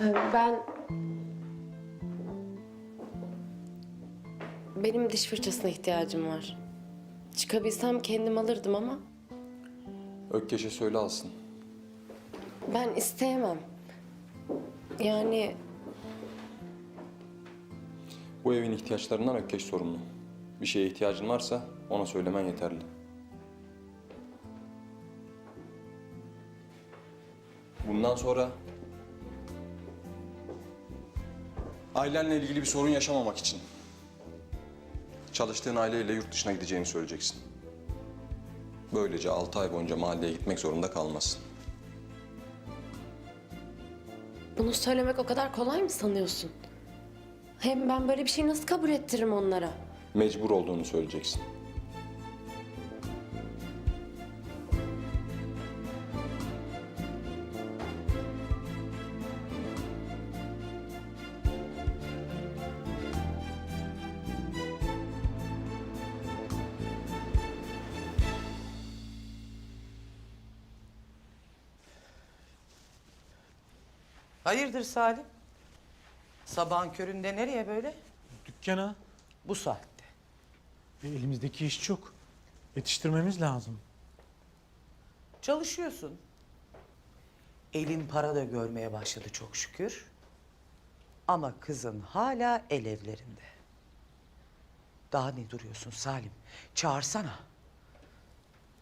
Ee, Ben... Benim diş fırçasına ihtiyacım var. Çıkabilsem kendim alırdım ama Ökkeş'e söyle alsın. ben isteyemem. Yani Bu evin ihtiyaçlarından Ökkeş sorumlu. Bir şeye ihtiyacın varsa ona söylemen yeterli. Bundan sonra ailenle ilgili bir sorun yaşamamak için çalıştığın aileyle yurt dışına gideceğini söyleyeceksin. Böylece altı ay boyunca mahalleye gitmek zorunda kalmazsın. bunu söylemek o kadar kolay mı sanıyorsun? Hem ben böyle bir şeyi nasıl kabul ettiririm onlara? Mecbur olduğunu söyleyeceksin. Hayırdır Salim? Sabahın köründe nereye böyle? Dükkana. Bu saatte. E, elimizdeki iş çok. Yetiştirmemiz lazım. Çalışıyorsun. Elin para da görmeye başladı çok şükür. Ama kızın hala el evlerinde. Daha ne duruyorsun Salim? Çağırsana.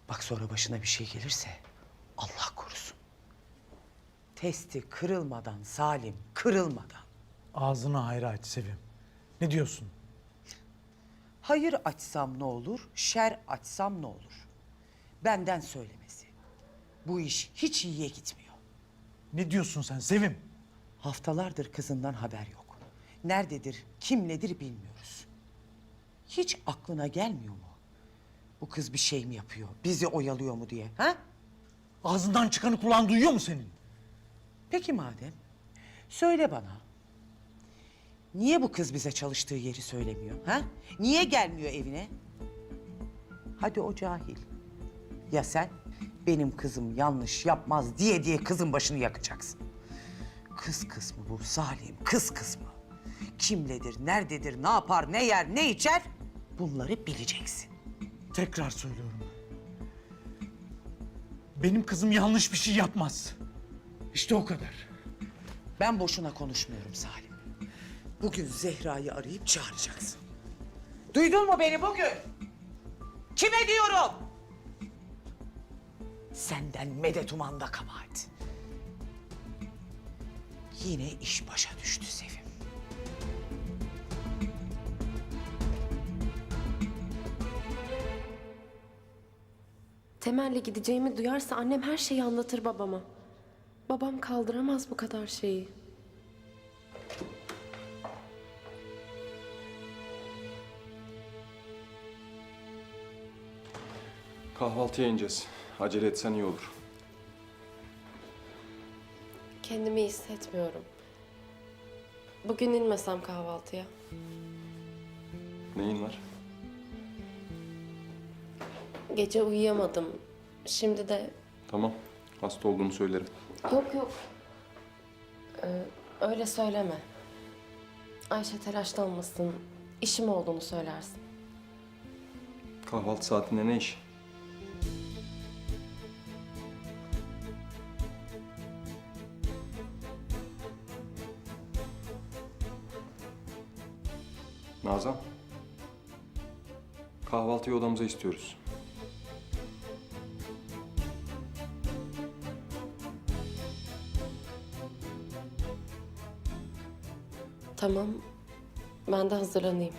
Bak sonra başına bir şey gelirse Allah korusun. Testi kırılmadan Salim, kırılmadan. Ağzını hayra aç Sevim. Ne diyorsun? Hayır açsam ne olur, şer açsam ne olur? Benden söylemesi. Bu iş hiç iyiye gitmiyor. Ne diyorsun sen Sevim? Haftalardır kızından haber yok. Nerededir, kimledir bilmiyoruz. Hiç aklına gelmiyor mu? Bu kız bir şey mi yapıyor, bizi oyalıyor mu diye, ha? Ağzından çıkanı kulağın duyuyor mu senin? Peki madem, söyle bana. Niye bu kız bize çalıştığı yeri söylemiyor, ha? Niye gelmiyor evine? Hadi o cahil. Ya sen? Benim kızım yanlış yapmaz diye diye kızın başını yakacaksın. Kız kız mı bu Salim, kız kız mı? Kimledir, nerededir, ne yapar, ne yer, ne içer? Bunları bileceksin. Tekrar söylüyorum. Benim kızım yanlış bir şey yapmaz. İşte o kadar. Ben boşuna konuşmuyorum Salim. Bugün Zehra'yı arayıp çağıracaksın. Duydun mu beni bugün? Kime diyorum? Senden medet umanda kabahat. Yine iş başa düştü Sevim. Temel'le gideceğimi duyarsa annem her şeyi anlatır babama. Babam kaldıramaz bu kadar şeyi. Kahvaltıya ineceğiz. Acele etsen iyi olur. Kendimi iyi hissetmiyorum. Bugün inmesem kahvaltıya. Neyin var? Gece uyuyamadım. Şimdi de Tamam. Hasta olduğunu söylerim. Yok yok. Ee, öyle söyleme. Ayşe telaşlanmasın. İşim olduğunu söylersin. Kahvaltı saatinde ne iş? Nazan. Kahvaltıyı odamıza istiyoruz. Tamam. Ben de hazırlanayım.